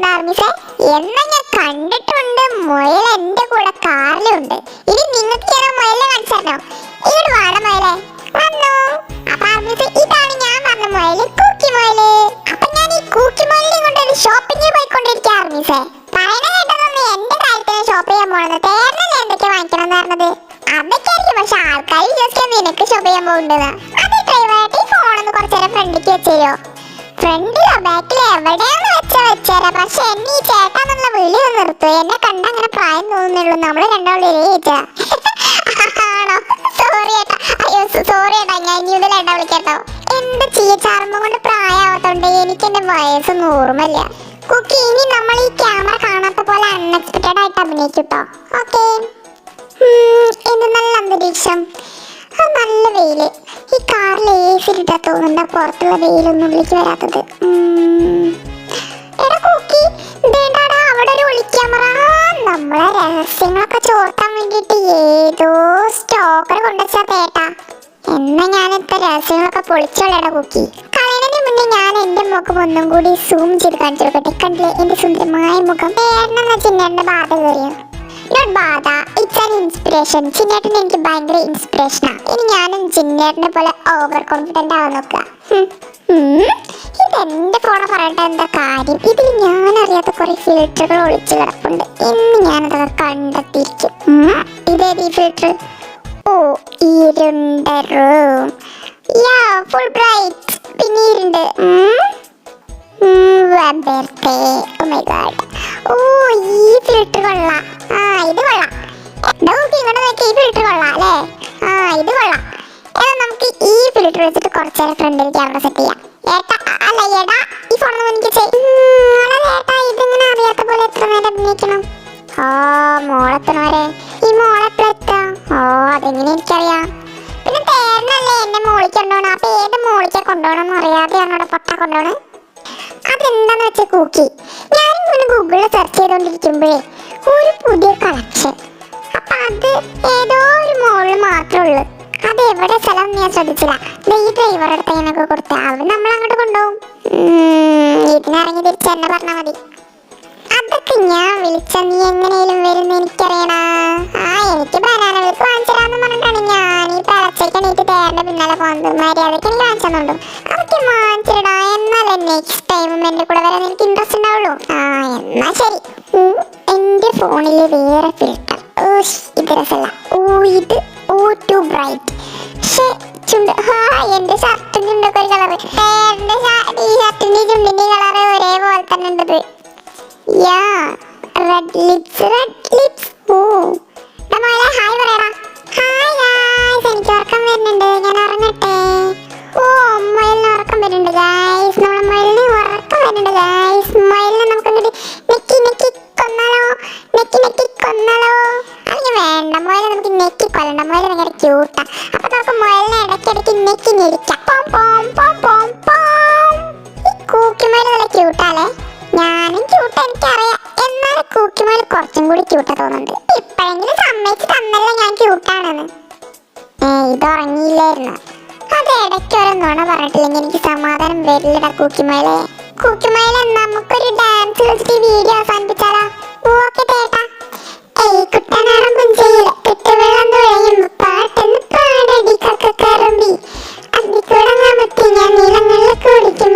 ഞാൻ കണ്ടിട്ടുണ്ട്. മുയൽ എന്റെ കൂടെ കാറിലുണ്ട്. ഇനി നിങ്ങൾക്ക് ഞാൻ മുയലിനെ കാണിച്ചോ ഇവിടെ വാട മുയലെ. വന്നു. അപ്പൊ ആർമിസെ ഇതാണ് ഞാൻ പറഞ്ഞ മുയൽ. കൂക്കി മുയൽ. അപ്പൊ ഞാൻ ഈ കൂക്കി മുയലിനെ കൊണ്ട് ഒരു പോയിക്കൊണ്ടിരിക്കുക എന്റെ കാര്യത്തിന് ഷോപ്പ് ചെയ്യാൻ എന്തൊക്കെ വാങ്ങിക്കണം പക്ഷെ ആൾക്കാർ നിനക്ക് ഷോപ്പ് ചെയ്യാൻ ഫ്രണ്ടിലോ ബാക്കിലോ വെച്ചേരാ. പക്ഷെ എന്നെ ഈ ചേട്ടാന്നുള്ള വിളി ഒന്ന് നിർത്തൂ. എന്നെ കണ്ട അങ്ങനെ പ്രായം തോന്നുന്നുള്ളൂ. നമ്മൾ രണ്ടാളും ആണോ? സോറി ഏട്ടാ. അയ്യോ സോറി ഏട്ടാ. ഞാൻ ഇനി മുതൽ ഏട്ടാ വിളിക്കട്ടോ. എന്റെ ചീച്ചാർമ്മ കൊണ്ട് പ്രായമാവത്തോണ്ട് എനിക്ക് എന്റെ വയസ്സൊന്നും ഓർമ്മയില്ല. കുക്കി ഇനി നമ്മൾ ഈ ക്യാമറ കാണാത്ത പോലെ അൺഎക്സ്പെക്റ്റഡ് ആയിട്ട് അഭിനയിക്കൂട്ടോ ഓക്കേ. എന്ത് നല്ല അന്തരീക്ഷം. നല്ല വെയിൽ. ഈ കാറിൽ ഏ സി തോന്നുന്ന പുറത്തുള്ള വെയിലൊന്നും ഉള്ളിലേക്ക് വരാത്തത്. എന്നാ ഞാൻ ഇപ്പൊ രഹസ്യങ്ങളൊക്കെ പൊളിച്ചോളടാ കുക്കി. കളയണതിന് മുന്നേ ഞാൻ എന്റെ മുഖം ഒന്നും കൂടി സൂം ചെയ്ത് കാണിച്ചു കണ്ടില്ലേ? എന്റെ സുന്ദരമായ മുഖം. പേരനെന്ന ചിന്നേന്റെ ബാധ കയറിയോ നോട്ട് ബാധ. ഇറ്റ്സ് ആൻ ഇൻസ്പിറേഷൻ ചിന്നേട്ടൻ എനിക്ക് ഭയങ്കര ഇൻസ്പിറേഷനാണ് ഇനി ഞാനും ചിന്നേട്ടനെ പോലെ ഓവർ കോൺഫിഡന്റ് ആവാൻ നോക്കുക. ഇതെന്റെ ഫോണ് പറയട്ടെ? എന്താ കാര്യം? ഇതിൽ ഞാൻ അറിയാത്ത കുറെ ഫിൽറ്ററുകൾ ഒളിച്ചു കിടപ്പുണ്ട്. ഇന്ന് ഞാനതൊക്കെ കണ്ടെത്തിയിരിക്കും. ഇതേത് ഈ ഫിൽറ്റർ ഓ ഇരുണ്ട റൂം യാ ഫുൾ ബ്രൈറ്റ് പിന്നെ ഇരുണ്ട്. Birthday oh my god oh ഈ ഫിൽറ്റർ കൊള്ളാം. ആ ഇത് കൊള്ളാം. ഡൗട്ട് ഇങ്ങോട്ട് നോക്കി ഈ ഫിൽറ്റർ കൊള്ളാം അല്ലേ? ആ ഇത് കൊള്ളാം. എന്നാ നമുക്ക് ഈ ഫിൽറ്റർ വെച്ചിട്ട് കുറച്ച് നേരം ഫ്രണ്ടിൽ ക്യാമറ സെറ്റ് ചെയ്യാം. ഏട്ടാ അല്ല ഏടാ ഈ ഫോണൊന്നും എനിക്ക് ചെയ്- ഉം, അല്ല ഏട്ടാ ഇതിങ്ങനെ അറിയാത്ത പോലെ എത്ര നേരം അഭിനയിക്കണം? ഓ മോളെത്തണവരെ ഓ അതെങ്ങനെ എനിക്കറിയാം? പിന്നെ പേരനല്ലേ എന്നെ മോളിക്ക് കൊണ്ടുപോകണം? അപ്പൊ ഏത് മോളിക്ക് കൊണ്ടുപോകണം അറിയാതെയാണ് അവിടെ പൊട്ട കൊണ്ടുപോകണം? അതെന്താന്ന് വെച്ച കൂക്കി ഞാനിങ്ങനെ ഗൂഗിളിൽ സെർച്ച് ചെയ്തോണ്ടിരിക്കുമ്പോഴേ ഒരു പുതിയ കളക്ഷൻ അപ്പൊ അത് ഏതോ ഒരു മോൾ മാത്രമേ ഉള്ളൂ. അത് എവിടെ സ്ഥലം ഞാൻ ശ്രദ്ധിച്ചില്ല. ഈ ഡ്രൈവറുടെ അടുത്ത് ഇതിനൊക്കെ കൊടുത്ത. അവൻ നമ്മളങ്ങോട്ട് കൊണ്ടുപോകും. ഇതിനിറങ്ങി തിരിച്ച് എന്നെ പറഞ്ഞാൽ മതി. വിളിച്ച നീ എങ്ങനെയും വരുന്ന എനിക്കറിയണ? ആ എനിക്ക് ബനാന വിളിച്ച് വാങ്ങിച്ചരാന്ന് പറഞ്ഞിട്ടാണ് ഞാൻ ഈ പിളച്ചയ്ക്ക് എണീറ്റ് തേരുടെ പിന്നാലെ പോകുന്നത് മര്യാദയ്ക്ക് എനിക്ക് വാങ്ങിച്ചെന്നുണ്ട്. അതൊക്കെ വാങ്ങിച്ചിടാ എന്നാലേ നെക്സ്റ്റ് ടൈമും എന്റെ കൂടെ വരാൻ എനിക്ക് ഇൻട്രസ്റ്റ് ഉണ്ടാവുള്ളൂ. ആ എന്നാ ശരി. എന്റെ ഫോണിൽ വേറെ ഫിൽട്ടർ ഇത് രസമല്ല ഓ ഇത് ഓ ടു ബ്രൈറ്റ് ഷേ ചുണ്ട്. ഹാ എന്റെ ഷർട്ടും ചുണ്ടൊക്കെ ഒരു കളറ് എന്റെ ഈ ഷർട്ടിന്റെ ചുണ്ടിന്റെ കളറ് ഒരേപോലെ തന്നെ ഉണ്ടത്. Yeah red lips red lips oh നമ്മളെ ഹായ് പറയടാ. ഹായ് ഗായ്സ് എനിക്ക് ഉറക്കം വരുന്നുണ്ട്. ഞാൻ ഉറങ്ങട്ടെ? ഓ മൊയിലിന് ഉറക്കം വരുന്നുണ്ട് ഗായ്സ് നമ്മളെ മൊയിലിന് ഉറക്കം വരുന്നുണ്ട് ഗായ്സ് മൊയലിനെ നമുക്ക് നെക്കി നെക്കി കൊന്നാലോ? നെക്കി നെക്കി കൊന്നാലോ? അല്ലെങ്കിൽ വേണ്ട. മൊയിലെ നമുക്ക് നെക്കി കൊല്ലണ്ട. മൊയിൽ ഭയങ്കര ക്യൂട്ടാ അപ്പൊ നമുക്ക് മൊയലിനെ ഇടയ്ക്കിടയ്ക്ക് നെക്കി ഞെരിക്കാം. പോം പോം പോം പോം പോം. ഈ കൂക്കിമൊയൽ നല്ല ക്യൂട്ടാലേ വെറുതെ ഇടയ്ക്ക് ഓരോ നുണ പറഞ്ഞിട്ടില്ലെങ്കിൽ എനിക്ക് സമാധാനം വരില്ലടാ കൂക്കിമേലെ കൂക്കിമേലെ നമുക്കൊരു ഡാൻസ് കളിച്ചിട്ട് വീഡിയോ അവസാനിപ്പിച്ചാലോ? ഓക്കെ ചേട്ടാ ഏയ് കുട്ടനാടൻ പുഞ്ചയിൽ കുട്ടവെള്ളം തുഴയും പാട്ടെന്ന് പാടടി കക്കക്കാറുമ്പി. അതിക്കൂടെ ഞാൻ നീളങ്ങളിലൊക്കെ ഓടിക്കും